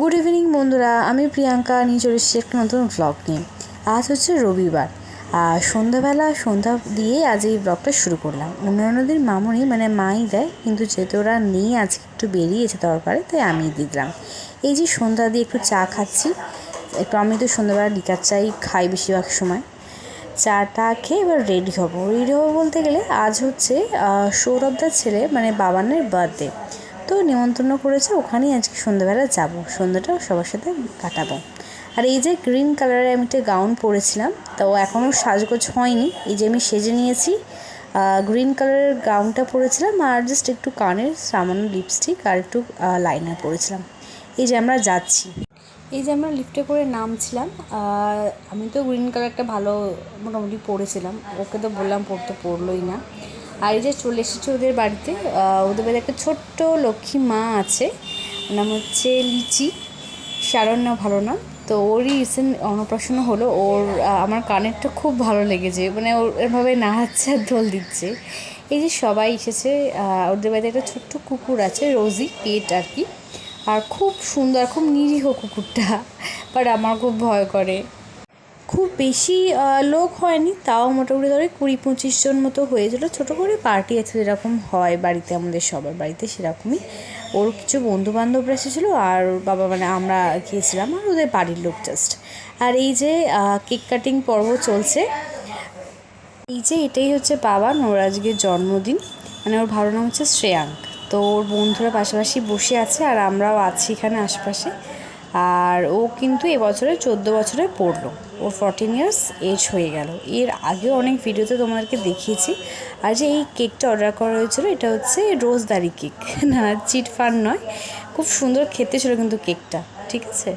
Good evening বন্ধুরা। আমি প্রিয়াঙ্কা, নিয়ে চলে এসেছি একটা নতুন ব্লগ নিয়ে। আজ হচ্ছে রবিবার। আর সন্ধ্যাবেলা, সন্ধ্যা দিয়ে আজ এই ব্লগটা শুরু করলাম। অন্যান্য দিন মামুনি মানে মাই দেয়, কিন্তু যেহেতু ওরা নেই, আজকে একটু বেরিয়েছে দরকারে তাই আমি দিয়ে দিলাম। এই যে সন্ধ্যা দিয়ে একটু চা খাচ্ছি। একটু আমি তো সন্ধ্যাবেলা লিকার চাই খাই বেশিরভাগ সময়। চাটা খেয়ে এবার রেডি হব। রেডি হব বলতে গেলে আজ হচ্ছে সৌরভদার ছেলে মানে বাবানের বার্থডে তো নিমন্ত্রণ করেছে, ওখানেই আজকে সন্ধ্যাবেলা যাব। সন্ধ্যাটা সবার সাথে কাটাবো। আর এই যে গ্রিন কালারের আমি একটা গাউন পরেছিলাম, তো এখনও সাজগোজ হয়নি। এই যে আমি সেজে নিয়েছি গ্রিন কালারের গাউনটা পরেছিলাম আর জাস্ট একটু কানের সামান্য লিপস্টিক আর একটু লাইনার পরেছিলাম। এই যে আমরা যাচ্ছি। এই যে আমরা লিফটে করে নামছিলাম আমি তো গ্রিন কালারটা ভালো মোটামুটি পরেছিলাম। ওকে তো বললাম পড়তে পড়লোই না। আর এই যে চলে এসেছে ওদের বাড়িতে ওদের বাড়িতে একটা ছোট্ট লক্ষ্মী মা আছে। নাম হচ্ছে লিচি। শারণ না ভালো না তো ওরই রিসেন্ট অন্নপ্রাশন হলো। ওর আমার কানেরটা খুব ভালো লেগেছে। মানে ওর এভাবে নাচাচ্ছে আর দোল দিচ্ছে। এই যে সবাই এসেছে ওদের বাড়িতে একটা ছোট্ট কুকুর আছে, রোজি, পেট আর কি। আর খুব সুন্দর, খুব নিরীহ কুকুরটা। বাট আমার খুব ভয় করে। খুব বেশি লোক হয়নি, তাও মোটামুটি ধরে কুড়ি পঁচিশ জন মতো হয়েছিলো। ছোটো করে পার্টি আছে যেরকম হয় বাড়িতে, আমাদের সবার বাড়িতে সেরকমই। ওর কিছু বন্ধু বান্ধবরা এসেছিল আর বাবা মানে আমরা গিয়েছিলাম আর ওদের বাড়ির লোক জাস্ট আর এই যে কেক কাটিং পর্ব চলছে, এই যে এটাই হচ্ছে বাবা আজকে জন্মদিন। মানে ওর ভালো নাম হচ্ছে শ্রেয়াঙ্ক। তো ওর বন্ধুরা পাশাপাশি বসে আছে আর আমরাও আছি এখানে আশপাশে। আর ও কিন্তু এবছরে চোদ্দ বছরে পড়ল। ওর ফর্টিন ইয়ার্স এজ হয়ে গেল। এর আগেও অনেক ভিডিওতে তোমাদেরকে দেখিয়েছি। আর যে এই কেকটা অর্ডার করা হয়েছিল, এটা হচ্ছে রোজদারি কেক না চিট ফান নয়। খুব সুন্দর খেতে ছিল কিন্তু কেকটা ঠিক আছে.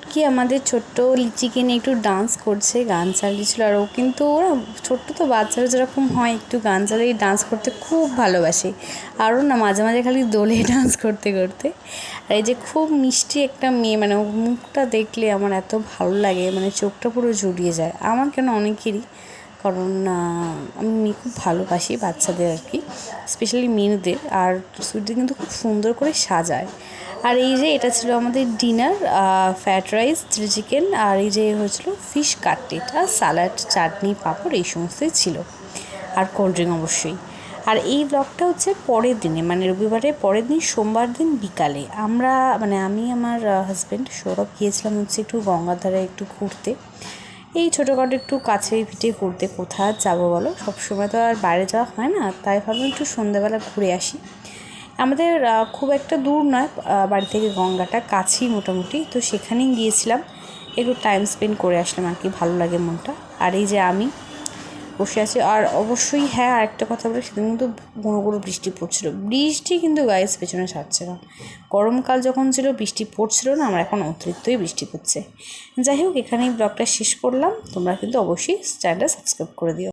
ছুটকি আমাদের ছোট্ট লিচিকে নিয়ে একটু ডান্স করছে, গান চালিয়েছিল। আর ও কিন্তু ওরা ছোট্ট তো বাচ্চারা যেরকম হয়, একটু গান চালিয়ে ডান্স করতে খুব ভালোবাসে। আরও না মাঝে মাঝে খালি দোলে ডান্স করতে করতে। আর এই যে খুব মিষ্টি একটা মেয়ে মানে মুখটা দেখলে আমার এত ভালো লাগে মানে চোখটা পুরো জুড়িয়ে যায়। আমার কেন অনেকেরই, কারণ আমি মেয়ে খুব ভালোবাসি বাচ্চাদের আর কি স্পেশালি মেয়েদের। আর সুইটদের কিন্তু খুব সুন্দর করে সাজায়। আর এই যে এটা ছিল আমাদের dinner fried rice chilli chicken আর এই যে হয়েছিল fish cutlet salad chutney, papad, এই সমস্তই ছিল। আর কোল্ড ড্রিঙ্ক অবশ্যই। আর এই ব্লগটা হচ্ছে পরের দিনে মানে রবিবারের পরের দিন, সোমবার দিন বিকালে। আমরা মানে আমি, আমার হাজব্যান্ড সৌরভ গিয়েছিলাম হচ্ছে একটু গঙ্গার ধারে একটু ঘুরতে। এই ছোটোখাটো একটু কাছে পিঠে ঘুরতে, কোথায় যাব বলো? সবসময় তো আর বাইরে যাওয়া হয় না, তাই ভাবলাম একটু সন্ধ্যাবেলা ঘুরে আসি। আমাদের খুব একটা দূর নয় বাড়ি থেকে গঙ্গাটা কাছেই মোটামুটি। তো সেখানেই গিয়েছিলাম, একটু টাইম স্পেন্ড করে আসলাম আর কি, ভালো লাগে মনটা। আর এই যে আমি বসে আছি, আর অবশ্যই হ্যাঁ আরেকটা কথা বলে, সেদিন কিন্তু ঘন ঘন বৃষ্টি পড়ছিল। বৃষ্টি কিন্তু গায়ের পেছনে ছাড়ছে না। গরমকাল যখন ছিল, বৃষ্টি পড়ছিল না, আমার এখন অতিরিক্তই বৃষ্টি পড়ছে। যাই হোক, এখানেই ব্লগটা শেষ করলাম। তোমরা কিন্তু অবশ্যই চ্যানেলটা সাবস্ক্রাইব করে দিও।